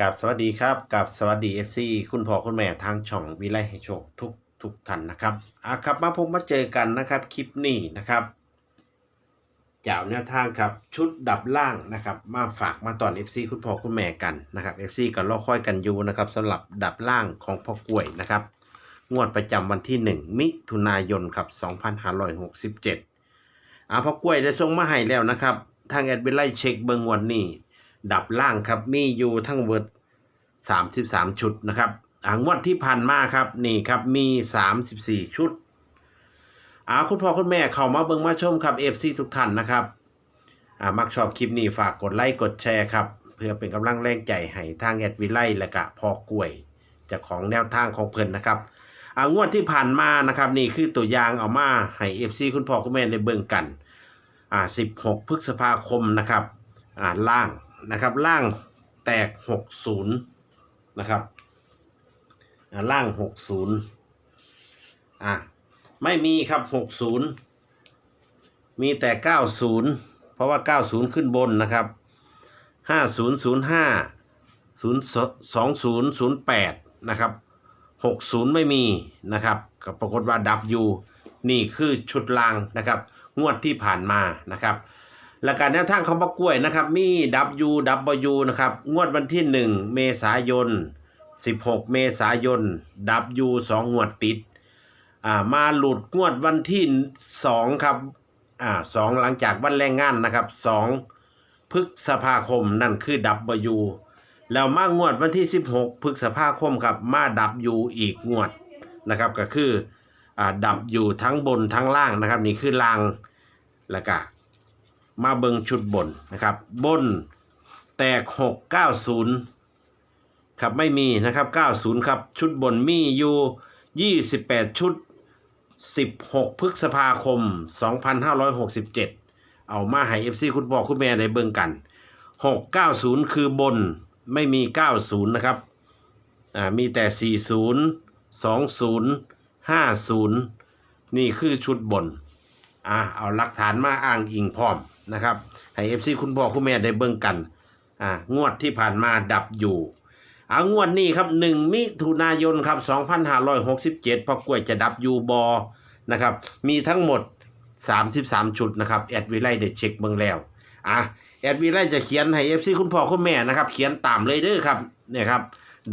กับสวัสดีครับกับสวัสดี FC คุณพ่อคุณแม่ทางช่องวิไลให้โชคทุกทุกท่านนะครับอะครับมาพบมาเจอกันนะครับคลิปนี้นะครับเจ้าแนวทางครับชุดดับล่างนะครับมาฝากมาตอน FC คุณพ่อคุณแม่กันนะครับ FC ก็รอคอยกันอยู่นะครับสำหรับดับล่างของพ่อกล้วยนะครับ งวดประจำวันที่ 1 มิถุนายนครับ2567อะพ่อกล้วยได้ส่งมาให้แล้วนะครับ ทางแอดวิไลเช็คเบิงวันนี้ดับล่างครับมีอยู่ทั้งเวิร์ด 33 ชุดนะครับอ่างวดที่ผ่านมาครับนี่ครับมี 34 ชุดอ่าคุณพ่อคุณแม่เข้ามาเบิ่งมาชมครับ FC ทุกท่านนะครับอ่ามักชอบคลิปนี้ฝากกดไลค์กดแชร์ครับ เพื่อเป็นกำลังแรงใจให้ทางแอดวิไลและกะพอกล้วยจากของแนวทางของเพิ่นนะครับอางวดที่ผ่านมานะครับ นี่คือตัวอย่างเอามาให้ FC คุณพ่อคุณแม่ได้เบิ่งกันอ่า16พฤษภาคมนะครับอ่าล่างนะครับล่างแตก60น นะครับร่างหกศูนย์อะไม่มีครับหกศูนย์มีแต่เก้าศูนย์เพราะว่าเก้าศูนย์ขึ้นบนนะครับห้าศูนย์ศูนย์ห้าศูนย์สองศูนย์ศูนย์แปดนะครับหกศูนย์ไม่มีนะครับก็ปรากฏว่าดับอยู่นี่คือชุดลางนะครับ งวดที่ผ่านมานะครับ และการแนวทางของปกล้วยนะครับมี W W นะครับงวดวันที่ 1 เมษายน 16 เมษายน W 2งวดติดอ่ามาหลุดงวดวันที่ 2 ครับอ่าสองหลังจากวันแรงงานนะครับ2พฤษภาคมนั่นคือ W แล้วมางวดวันที่ 16 พฤษภาคมครับมา W อีกงวดนะครับก็คืออ่า W ทั้งบนทั้งล่างนะครับนี่คือล่างแล้วก็ มาเบิงชุดบนนะครับ บนแตก 6 90 ครับไม่มีนะครับ 90 ครับ ชุดบนมีอยู่ 28 ชุด 16 พฤษภาคม 2567 เอามาให้ FC คุณพ่อคุณแม่ได้เบิ่งกัน 690 คือบนไม่มี 90 นะครับอ่ามีแต่ 40 20 50 นี่คือชุดบนอะเอาหลักฐานมาอ้างอิงพร้อม นะครับให้เอฟซีคุณพ่อคุณแม่ได้เบิ่งกันอ่างวดที่ผ่านมาดับอยู่อ่างวดนี้ครับ1มิถุนายนครับ2567พอกล้วยจะดับอยู่บอนะครับ มีทั้งหมด33ชุดนะครับแอดวิไลได้เช็คเบิ่งแล้วอะแอดวิไลจะเขียนให้เอฟซีคุณพ่อคุณแม่นะครับ เขียนตามเลยเด้อครับเนี่ยครับ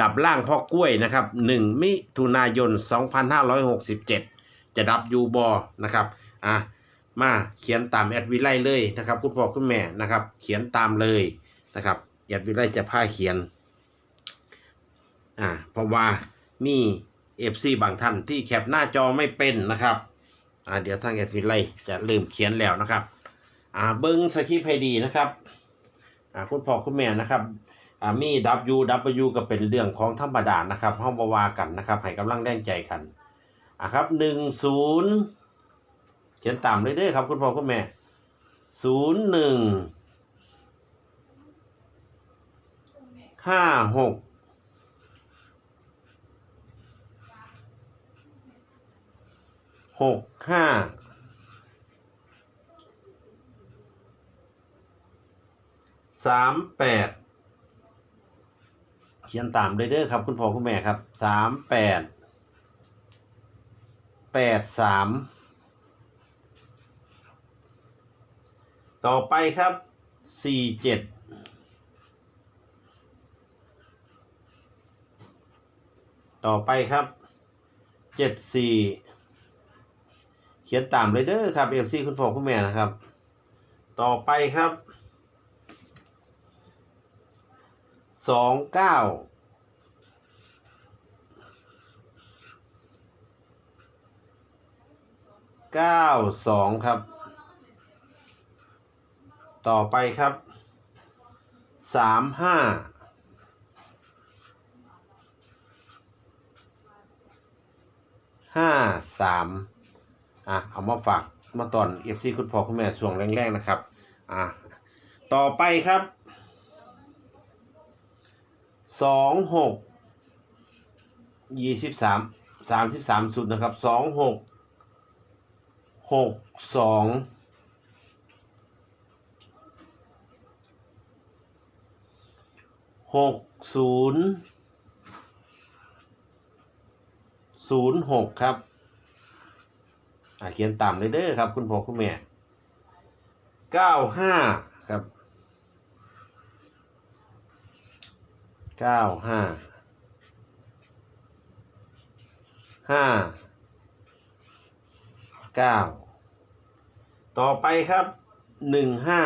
ดับล่างพ่อกล้วยนะครับ1มิถุนายน2567จะดับอยู่บอนะครับอะ มาเขียนตามแอดวิไลเลยนะครับคุณพ่อคุณแม่นะครับ เขียนตามเลยนะครับแอดวิไลจะพาเขียนอ่าเพราะว่ามีเอฟซีบางท่านที่แคปหน้าจอไม่เป็นนะครับอ่าเดี๋ยวทางแอดวิไลจะเริ่มเขียนแล้วนะครับอ่าเบิ้งสคริปต์ให้ดีนะครับอ่าคุณพ่อคุณแม่นะครับอ่ามี W W ก็เป็นเรื่องของธรรมดานะครับห้องบวากันนะครับให้กำลังแรงใจกันอ่าครับหนึ่งศูนย์ เขียนตามเลยเด้อครับ คุณพ่อคุณแม่ศูนย์หนึ่งห้าหกหกห้าสามแปดเขียนตามเลยเด้อครับ คุณพ่อคุณแม่ครับสามแปดแปดสาม ต่อไปครับสี่เจ็ดต่อไปครับเจ็ดสี่เขียนตามเลยเด้อครับเอฟซีคุณพ่อคุณแม่นะครับ ต่อไปครับสองเก้าเก้าสองครับ ต่อไปครับสามห้าห้าสามอะเอามาฝากมาตอนเอฟซีคุณพ่อคุณแม่ช่วงแรกๆนะครับอะต่อไปครับสองหกยี่สิบสามสามสิบสามสุดนะครับสองหกหกสอง หกศูนย์ศูนย์หกครับเขียนต่ำเลยเด้อครับ คุณพ่อคุณแม่เก้าห้าครับเก้าห้าห้าเก้าต่อไปครับหนึ่งห้า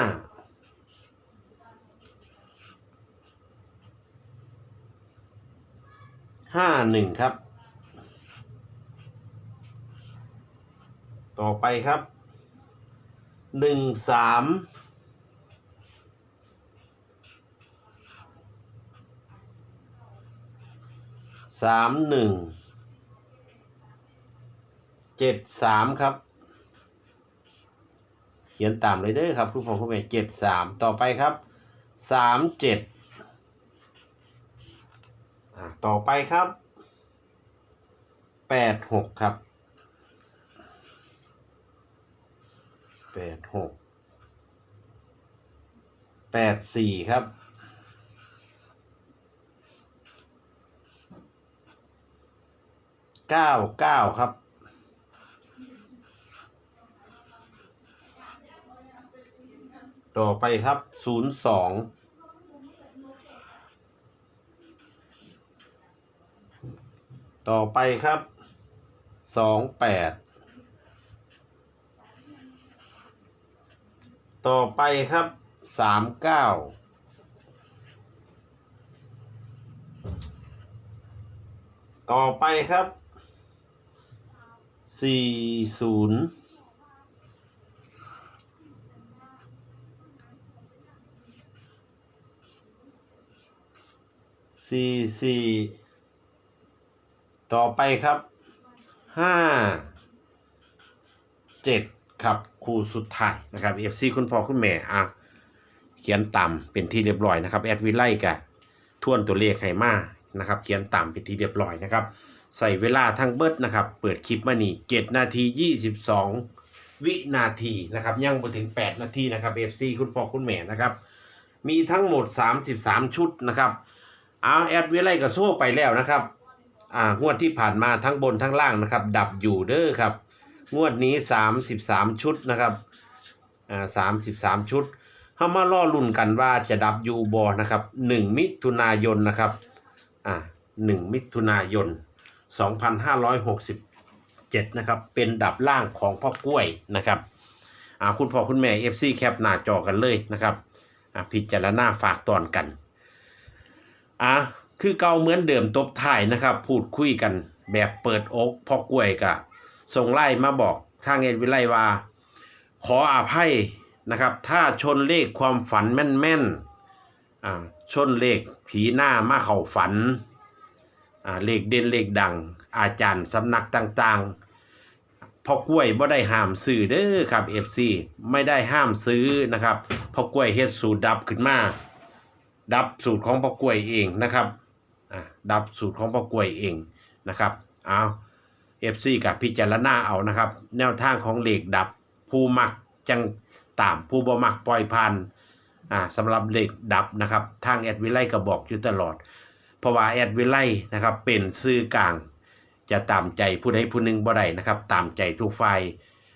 ห้าหนึ่งครับ ต่อไปครับหนึ่งสามสามหนึ่งเจ็ดสามครับ เขียนตามเลยเด้อครับคุณพ่อคุณแม่เจ็ดสามต่อไปครับสามเจ็ด ต่อไปครับแปดหกครับแปดหกแปดสี่ครับเก้าเก้าครับต่อไปครับ ศูนย์สอง ต่อไปครับสองแปดต่อไปครับสามเก้าต่อไปครับสี่ศูนย์สี่สี่ ต่อไปครับห้าเจ็ดครับคู่สุดท้ายนะครับ FC คุณพ่อคุณแม่อะเขียนต่ำเป็นที่เรียบร้อยนะครับแอดวิไลกะทวนตัวเลขให้มานะครับ เขียนต่ำเป็นที่เรียบร้อยนะครับ ใส่เวลาทั้งเบิดนะครับ เปิดคลิปมานี่7นาที22วินาทีนะครับยังไปถึง 8 นาทีนะครับ FC คุณพ่อคุณแม่นะครับ มีทั้งหมด 33 ชุดนะครับเอาแอดวิไลก็โซ่ไปแล้วนะครับ อ่างวดที่ผ่านมาทั้งบนทั้งล่างนะครับ ดับอยู่เด้อครับ งวดนี้33ชุดนะครับอ่า33ชุดเข้ามาล่อลุ่นกันว่าจะดับยูบอนะครับ1มิถุนายนนะครับอ่า1มิถุนายน2567นะครับ เป็นดับล่างของพ่อกล้วยนะครับอ่าคุณพ่อคุณแม่ FC แคปหน้าจอกันเลยนะครับอ่าพิจารณาฝากตอนกันอะ คือเก่าเหมือนเดิมตบท้ายนะครับ พูดคุยกันแบบเปิดอกพ่อกล้วยกะส่งไล่มาบอกทางเอ็ดวิไลว่า ขออภัยนะครับ ถ้าชนเลขความฝันแม่นๆอ่าชนเลขผีหน้ามาเข้าฝันอ่าเลขเด่นเลขดัง อาจารย์สำนักต่างๆพ่อกล้วยบ่ได้ห้ามซื้อเด้อครับ FC ไม่ได้ห้ามซื้อนะครับพ่อกล้วยเฮ็ดสูตรดับขึ้นมา ดับสูตรของพ่อกล้วยเองนะครับ ดับสูตรของพ่อกล้วยเองนะครับเอาเอฟซีกับพิจารณาเอานะครับ แนวทางของเหล็กดับผู้มักจังตามผู้บ่มักปล่อยพันอ่าสำหรับเหล็กดับนะครับ ทางแอดวิไลก็บอกอยู่ตลอด เพราะว่าแอดวิไลนะครับเป็นสื่อกลาง จะตามใจผู้ใดผู้หนึ่งบ่ได้นะครับ ตามใจทุกฝ่าย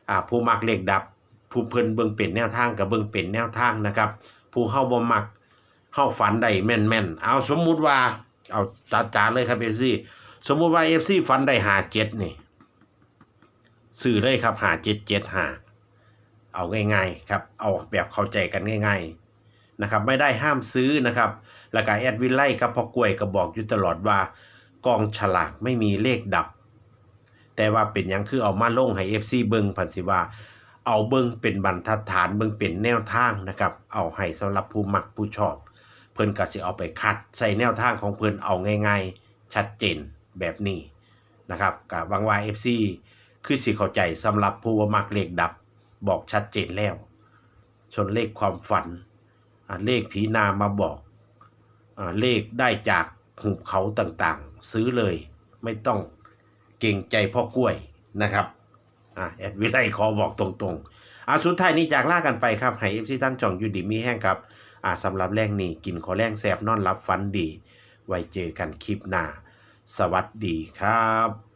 อ่าผู้มักเหล็กดับ ผู้เพิ่นเบิ่งเป็นแนวทางกับเบิ่งเป็นแนวทางนะครับ ผู้เฮาบ่มักเข้าฝันได้แม่นแม่นๆเอาสมมุติว่า เอาจ๋าๆเลยครับเอฟซีสมมุติว่าเอฟซีฝันได้หาเจ็ดนี่ซื้อเลยครับหาเจ็ดเจ็ดหาเอาง่ายๆครับ เอาแบบเข้าใจกันง่ายๆนะครับ ไม่ได้ห้ามซื้อนะครับแล้วก็แอดวิไลกับพ่อกล้วยก็บอกอยู่ตลอดว่ากองฉลากไม่มีเลขดับ แต่ว่าเป็นยังคือเอามาลงให้เอฟซีเบิงพันสิว่าเอาเบิงเป็นบรรทัดฐานเบิงเป็นแนวทางนะครับ เอาให้สำหรับผู้มักผู้ชอบ พิ่นก็สิเอาไปคัดใส่แนวทางของเพิ่นเอาง่ายๆ ชัดเจนแบบนี้นะครับกับวังวาย FC คือสิเข้าใจสำหรับผู้ว่ามักเลขดับบอกชัดเจนแล้ว ชนเลขความฝันเลขผีนามาบอกอเลขได้จากหุบเขาต่างๆ ซื้อเลยไม่ต้องเก่งใจพ่อกล้วยนะครับอแอดวิไลขอบอกตรงๆอ่าสุดท้ายนี้จากล่ากันไปครับให้ FC ทั้งช่องอยู่ดีมีแห้งครับ อ่าสำหรับแรงนี้กินขอแรงแสบนอนรับฟันดี ไว้เจอกันคลิปหน้า สวัสดีครับ